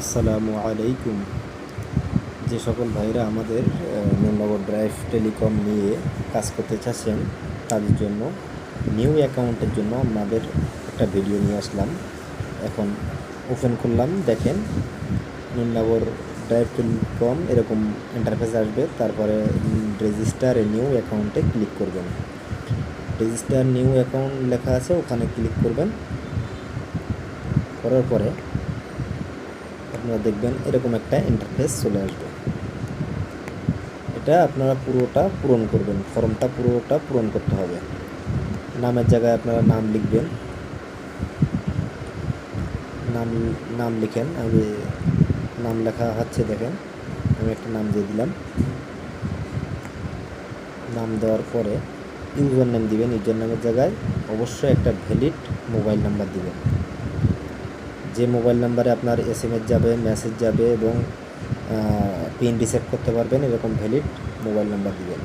আসসালামু আলাইকুম। যে সকল ভাইরা আমাদের নুননগর ড্রাইভ টেলিকম নিয়ে কাজ করতে চাচ্ছেন, তাদের জন্য নিউ অ্যাকাউন্টের জন্য আমাদের একটা ভিডিও নিয়ে আসলাম। এখন ওপেন করলাম, দেখেন নুননগর ড্রাইভ টেলিকম এরকম ইন্টারফেস আসবে, তারপরে রেজিস্টার নিউ অ্যাকাউন্টে ক্লিক করবেন। রেজিস্টার নিউ অ্যাকাউন্ট লেখা আছে, ওখানে ক্লিক করবেন। করার পরে আপনারা দেখবেন এরকম একটা ইন্টারফেস চলে আসবে। এটা আপনারা পুরোটা পূরণ করবেন, ফর্মটা পুরোটা পূরণ করতে হবে। নামের জায়গায় আপনারা নাম লিখবেন। নাম নাম লিখেন আমি নাম লেখা হচ্ছে দেখেন, আমি একটা নাম দিয়ে দিলাম। নাম দেওয়ার পরে ইউজার নেম দিবেন ইউজার নামের জায়গায় অবশ্যই একটা ভ্যালিড মোবাইল নাম্বার দিবেন। যে মোবাইল নাম্বারে আপনার এস এম এস যাবে, মেসেজ যাবে এবং পিন রিসেট করতে পারবেন, এরকম ভ্যালিড মোবাইল নাম্বার দিবেন।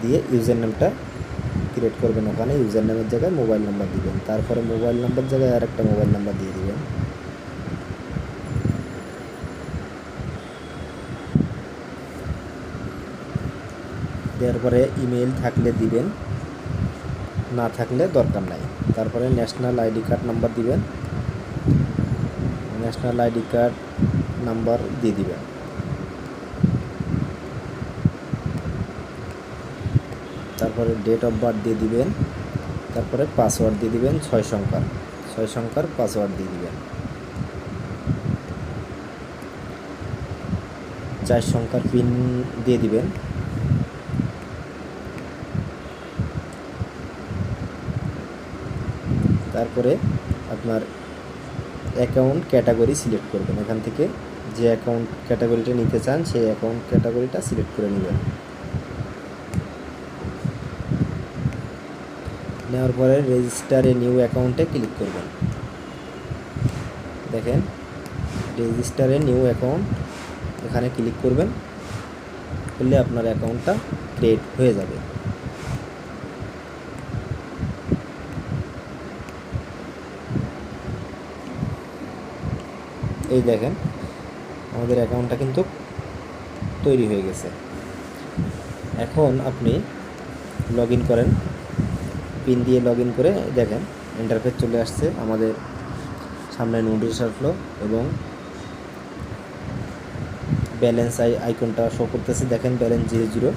দিয়ে ইউজার নেমটা ক্রিয়েট করবেন ওখানে ইউজার নেমের জায়গায় মোবাইল নাম্বার দিবেন। তারপরে মোবাইল নাম্বার জায়গায় আর একটা মোবাইল নাম্বার দিয়ে দিবেন। দেওয়ার পরে ইমেল থাকলে দিবেন, না থাকলে দরকার নাই। তারপরে ন্যাশনাল আইডি কার্ড নাম্বার দিবেন। ন্যাশনাল আইডি কার্ড নাম্বার দিয়ে দিবেন। তারপরে ডেট অফ বার্থ দিয়ে দিবেন, তারপরে পাসওয়ার্ড দিয়ে দিবেন ছয় সংখ্যার। ছয় সংখ্যার পাসওয়ার্ড দিয়ে দিবেন। চার সংখ্যার পিন দিয়ে দিবেন। তারপরে আপনার অ্যাকাউন্ট ক্যাটাগরি সিলেক্ট করবেন। এখান থেকে যে অ্যাকাউন্ট ক্যাটাগরিটা নিতে চান, সেই অ্যাকাউন্ট ক্যাটাগরিটা সিলেক্ট করে নেবেন। নেওয়ার পরে রেজিস্টার নিউ অ্যাকাউন্টে ক্লিক করবেন। দেখেন রেজিস্টার নিউ অ্যাকাউন্ট এখানে ক্লিক করবেন। করলে আপনার অ্যাকাউন্টটা ক্রিয়েট হয়ে যাবে। এই দেখেন, আমাদের অ্যাকাউন্টটা কিন্তু তৈরি হয়ে গেছে। এখন আপনি লগ করেন, পিন দিয়ে লগ করে দেখেন ইন্টারফেস চলে আসছে আমাদের সামনে নোটিশ আসলো এবং ব্যালেন্স আই আইকনটা শো করতেছে। দেখেন ব্যালেন্স জিরো জিরো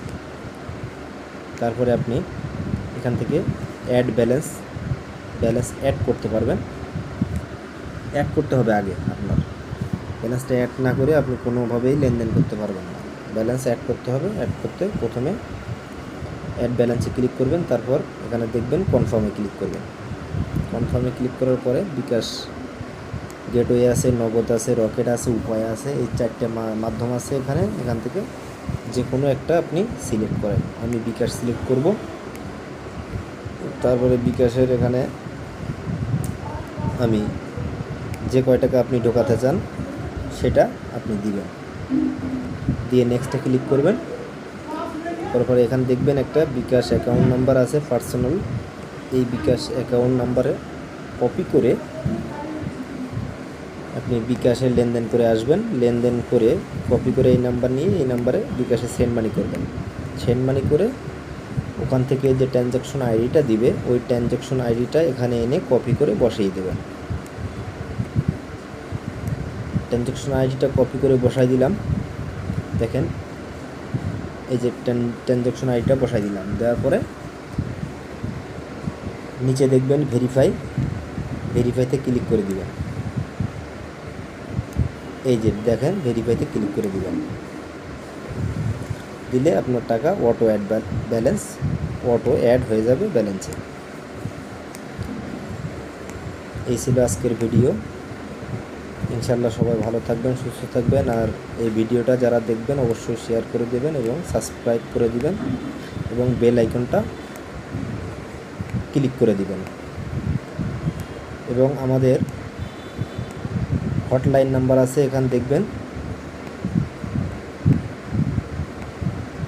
তারপরে আপনি এখান থেকে অ্যাড ব্যালেন্স ব্যালেন্স অ্যাড করতে পারবেন। অ্যাড করতে হবে আগে আপনার। ব্যালেন্সটা অ্যাড না করে আপনি কোনোভাবেই লেনদেন করতে পারবেন না। ব্যালেন্স অ্যাড করতে হবে অ্যাড করতে প্রথমে অ্যাড ব্যালেন্সে ক্লিক করবেন, তারপর এখানে দেখবেন কনফার্মে ক্লিক করবেন। কনফার্মে ক্লিক করার পরে বিকাশ গেটওয়ে আছে, নগদ আছে রকেট আছে, উপায় আছে, এই চারটে মাধ্যম আছে এখানে, এখান থেকে যে কোনো একটা আপনি সিলেক্ট করেন। আমি বিকাশ সিলেক্ট করব। তারপরে বিকাশের এখানে আমি যে কয় টাকা আপনি ঢোকাতে চান সেটা আপনি দিবেন। দিয়ে নেক্সটে ক্লিক করবেন। তারপরে এখানে দেখবেন একটা বিকাশ অ্যাকাউন্ট নাম্বার আছে পার্সোনাল এই বিকাশ অ্যাকাউন্ট নাম্বারে কপি করে আপনি বিকাশে লেনদেন করে আসবেন। লেনদেন করে কপি করে এই নাম্বার নিয়ে এই নাম্বারে বিকাশে সেন্ড মানি করবেন। সেন্ড মানি করে ওখান থেকে যে ট্রানজ্যাকশন আইডিটা দিবে, ওই ট্রানজ্যাকশন আইডিটা এখানে এনে কপি করে বসিয়ে দেবেন। ট্রানজ্যাকশন আইডিটা কপি করে বসাই দিলাম। দেখেন, এই যে ট্রানজ্যাকশন আইডিটা বসাই দিলাম। দেওয়ার পরে নিচে দেখবেন ভেরিফাই ভেরিফাইতে ক্লিক করে দিবেন। এই যে দেখেন ভেরিফাইতে ক্লিক করে দিবেন। দিলে আপনার টাকা auto add balance auto add হয়ে যাবে ব্যালেন্সে এই ছিল আজকের ভিডিও ইনশাল্লাহ সবাই ভালো থাকবেন, সুস্থ থাকবেন। আর এই ভিডিওটা যারা দেখবেন, অবশ্যই শেয়ার করে দেবেন এবং সাবস্ক্রাইব করে দিবেন এবং বেল আইকনটা ক্লিক করে দিবেন। এবং আমাদের হটলাইন নাম্বার আছে, এখানে দেখবেন।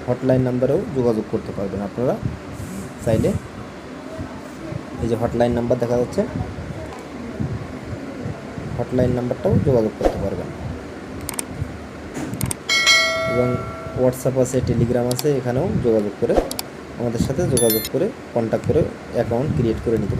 হটলাইন নাম্বারেও যোগাযোগ করতে পারবেন আপনারা চাইলে। এই যে হটলাইন নাম্বার দেখা যাচ্ছে। হটলাইন নাম্বারটাও যোগাযোগ করতে পারবেন। এবং হোয়াটসঅ্যাপ আছে টেলিগ্রাম আছে, এখানেও যোগাযোগ করে আমাদের সাথে যোগাযোগ করে কন্ট্যাক্ট করে অ্যাকাউন্ট ক্রিয়েট করে নিতে